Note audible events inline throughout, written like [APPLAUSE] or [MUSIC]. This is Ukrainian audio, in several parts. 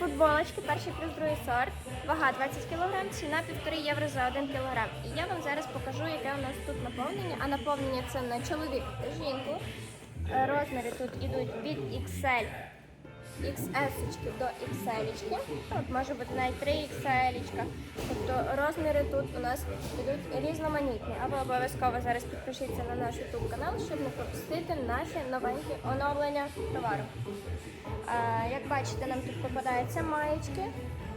Футболочки, перший плюс другий сорт, вага 20 кг, ціна 1,5 євро за 1 кг. І я вам зараз покажу, яке у нас тут наповнення. А наповнення це на чоловік та жінку. Розміри тут ідуть від XL, XS до XL. От може бути навіть 3 XL. Тобто розміри тут у нас ідуть різноманітні. А ви обов'язково зараз підпишіться на наш YouTube канал, щоб не пропустити наші новенькі оновлення товару. А, Як бачите, нам тут попадаються маєчки,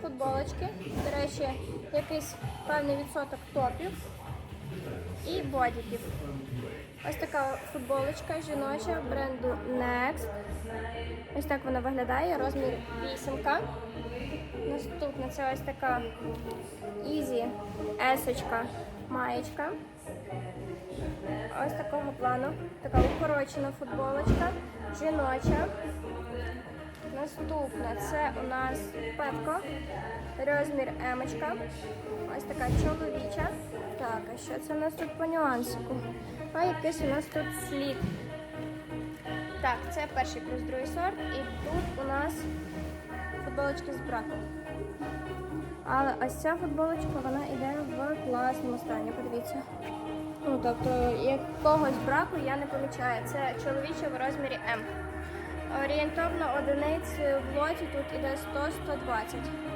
футболочки. До речі, якийсь певний відсоток топів і бодіків. Ось така футболочка жіноча бренду Next. Ось так вона виглядає, розмір 8. Наступна це ось така Easy есочка маєчка. Ось такого плану. Така укорочена футболочка, жіноча. Наступна це у нас пепко, розмір емочка. Ось така чоловіча. Так, а що це у нас тут по нюансику? А якийсь у нас тут слід. Так, це перший плюс другий сорт. І тут у нас футболочки з браком. Але ось ця футболочка, вона йде в класному стані, подивіться. Ну, тобто якогось браку я не помічаю. Це чоловіча в розмірі М. Орієнтовно одиниць в лоті тут іде 100-120,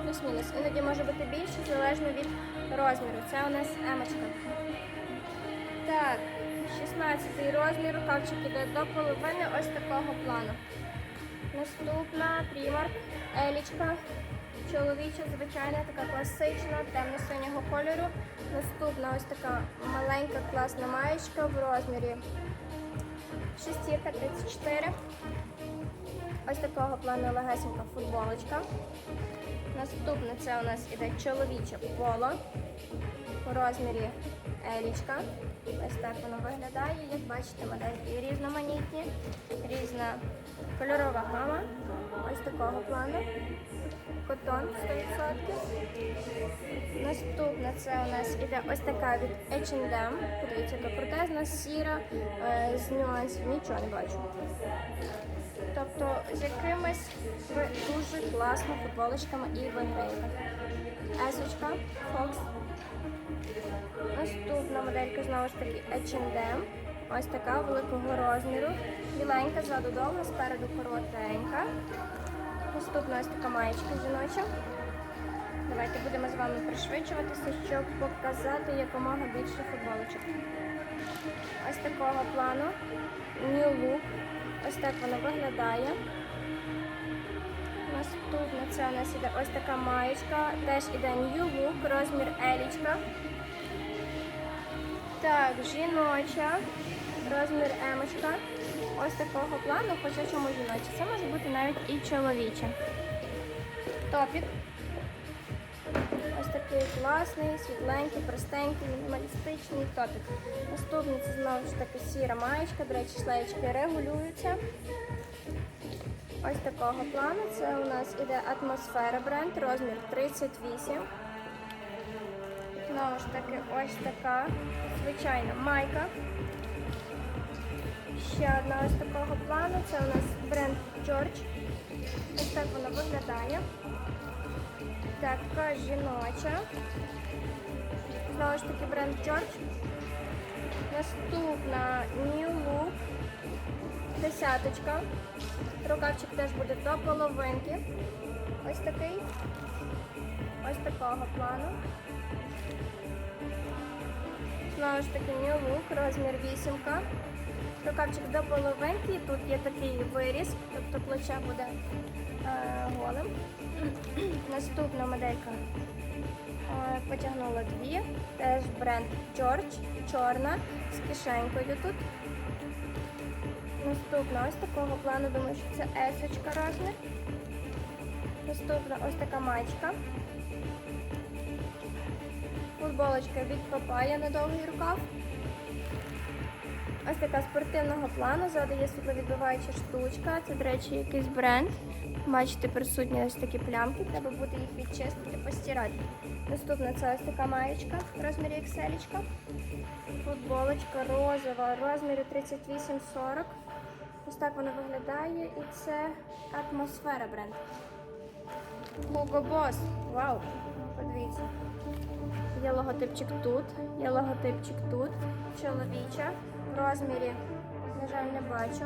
плюс-мінус. Іноді може бути більше, залежно від розміру. Це у нас емочка. Так, 16 розмір, рукавчик іде до половини ось такого плану. Наступна Primark, елічка. Чоловіча, звичайна, така класична, темно-синього кольору. Наступна ось така маленька класна маєчка в розмірі 6 34. Ось такого плану легесенька футболочка. Наступне це у нас іде чоловіче поло у розмірі елічка. Ось так воно виглядає. Як бачите, модельки різноманітні, різна кольорова гама. Ось такого плану. Котон 100%. Наступне це у нас іде ось така від H&M. Подивіться, яка протезна, сіра, е, з нюансів, нічого не бачу. З якимись дуже класними футболочками і виграєте. Есочка, Fox. Наступна моделька знову ж таки H&M. Ось така великого розміру. Біленька, ззаду довга, спереду коротенька. Наступна ось така маєчка жіноча. Давайте будемо з вами пришвидшуватися, щоб показати якомога більше футболочок. Ось такого плану. New Look. Ось так воно виглядає. Наступне це у нас іде ось така маєчка. Теж іде New Look, розмір елічка. Так, жіноча, розмір емочка. Ось такого плану, хоча чому жіноча. Це може бути навіть і чоловіча. Топік. Ось такий класний, світленький, простенький, мінімалістичний топік. Наступний це знову ж таки сіра маєчка, до речі, шлеєчки регулюються. Ось такого плану. Це у нас іде атмосфера бренд, розмір 38. Знову ж таки, ось така звичайна майка. Ще одна ось такого плану. Це у нас бренд George. Ось так вона виглядає. Така жіноча. Знову ж таки бренд George. Наступна New Look. Десяточка. Рукавчик теж буде до половинки. Ось такий. Ось такого плану. Знову ж таки New Look, розмір 8. Рукавчик до половинки. Тут є такий виріз, тобто плече буде е, голим. [CLEARS THROAT] Наступна моделька е, потягнула дві. Теж бренд George, чорна, з кишенькою тут. Наступна ось такого плану, думаю, що це есочка розмір. Наступна ось така мачка. Футболочка від Папая на довгий рукав. Ось така спортивного плану, ззаду є світловідбиваюча штучка. Це, до речі, якийсь бренд. Бачите, присутні ось такі плямки, треба буде їх відчистити, постирати. Наступна це ось така маєчка в розмірі XL. Футболочка розова, розмірі 38-40. Ось так вона виглядає і це атмосфера бренд. Hugo Boss. Вау. Подивіться. Є логотипчик тут, є логотипчик тут. Чоловіча. Розмірі, на жаль, не бачу.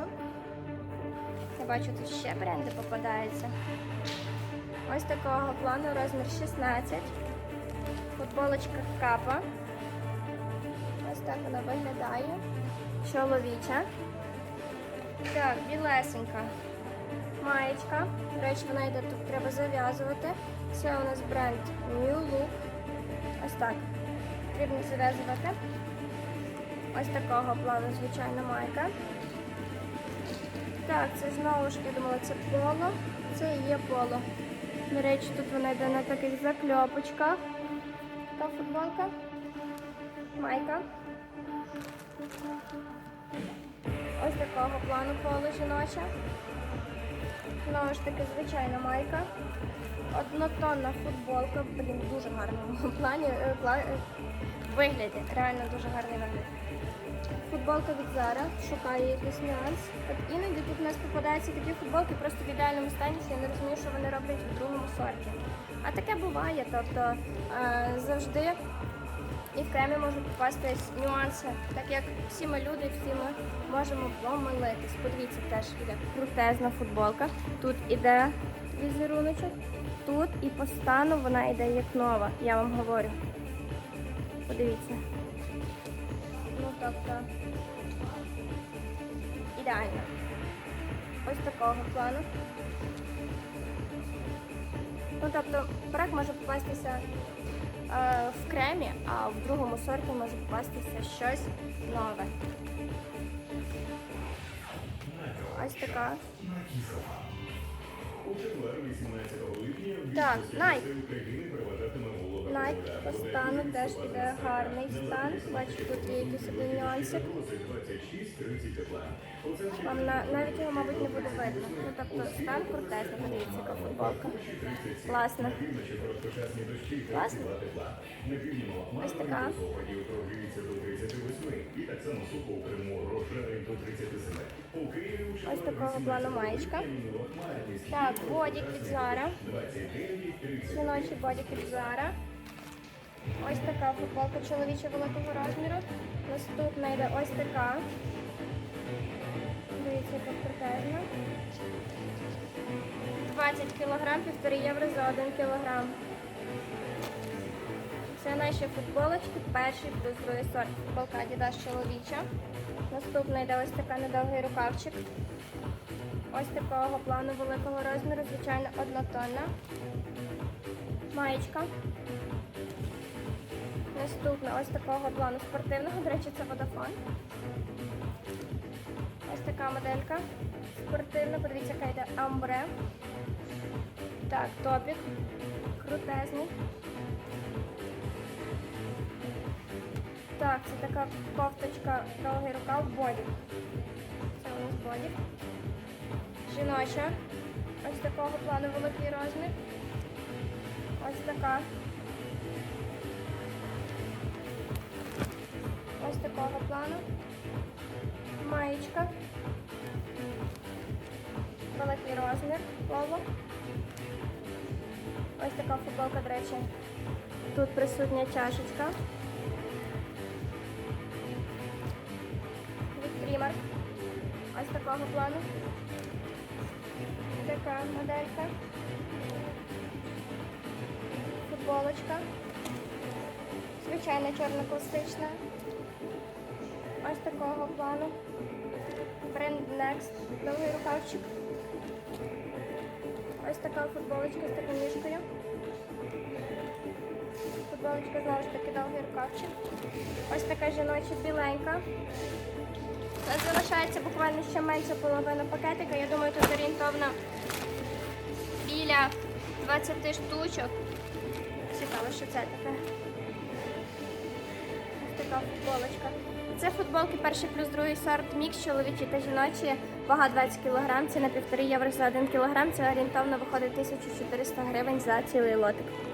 Я бачу, тут ще бренди попадаються. Ось такого плану розмір 16. Футболочка капа. Ось так вона виглядає. Чоловіча. Так, білесенька. Маєчка. До речі, вона йде тут, треба зав'язувати. Це у нас бренд New Look. Ось так. Потрібно зав'язувати. Ось такого плану, звичайно, майка. Так, це знову ж я думала, це поло. Це і є поло. До речі, тут вона йде на таких закльопочках. Така футболка. Майка. Ось такого плану поло жіноча. Знову ж таки, звичайна майка. Однотонна футболка, блін, дуже гарному плані, е, е, вигляді. Реально дуже гарний вигляд. Футболка від Zara, шукає якийсь нюанс. От іноді тут у нас попадаються такі футболки просто в ідеальному стані, що я не розумію, що вони роблять в другому сорті. А таке буває, тобто е, завжди і в кремі можуть попастись нюанси, так як всі ми люди, всі ми можемо помилитись. Подивіться, теж іде крутезна футболка. Тут іде візеруночок, тут і по стану вона йде як нова, я вам говорю. Подивіться. Тобто, ідеально. Ось такого плану. Ну, тобто, брак може попастися е, в кремі, а в другому сорті може попастися щось нове. Ось така. У четвер, 18 липня, Так, Nike. По стану теж іде гарний стан. Бачу, тут є якийсь один нюансик. 26 30 тепла. У центрі Вам на, навіть його, мабуть, не буде видно. Ну, тобто стан крутезний, подивіться, яка футболка. Класно. 32 тепла. На півдньому Ось така. без опадів прогріється до 38. І так само сухо у Криму Рошари до 37. У Києві у четвер, Ось такого плану маєчка. Так, бодік від Zara. 29 30. Жіночий бодік від Zara. Ось така футболка чоловіча великого розміру. Наступна йде ось така. Дивіться, яка крутезна. 20 кг, півтори євро за 1 кг. Це наші футболочки, перший плюс другий сорт. Футболка Adidas чоловіча. Наступна йде ось така недовгий рукавчик. Ось такого плану великого розміру, звичайно, однотонна. Маєчка. Наступна ось такого плану спортивного, до речі, це водофон. Ось така моделька. Спортивна, подивіться, яка йде амбре. Так, топік. Крутезний. Так, це така кофточка, довгий рукав, бодік. Це у нас бодік. Жіноча. Ось такого плану великий розмір. Ось така. Ось такого плану. Маєчка. Великий розмір. Поло. Ось така футболка, до речі. Тут присутня чашечка. Від. Ось такого плану. Така моделька. Футболочка. Звичайна чорна класична. Ось такого плану. Бренд Next. Довгий рукавчик. Ось така футболочка з такою ніжкою. Футболочка знову ж таки довгий рукавчик. Ось така жіноча біленька. У нас залишається буквально ще менше половини пакетика. Я думаю, тут орієнтовно біля 20 штучок. Цікаво, що це таке. Ось така футболочка. Це футболки перший плюс другий сорт мікс, чоловічі та жіночі. Вага 20 кг, ціна 1,5 євро за 1 кг. Це орієнтовно виходить 1400 гривень за цілий лотик.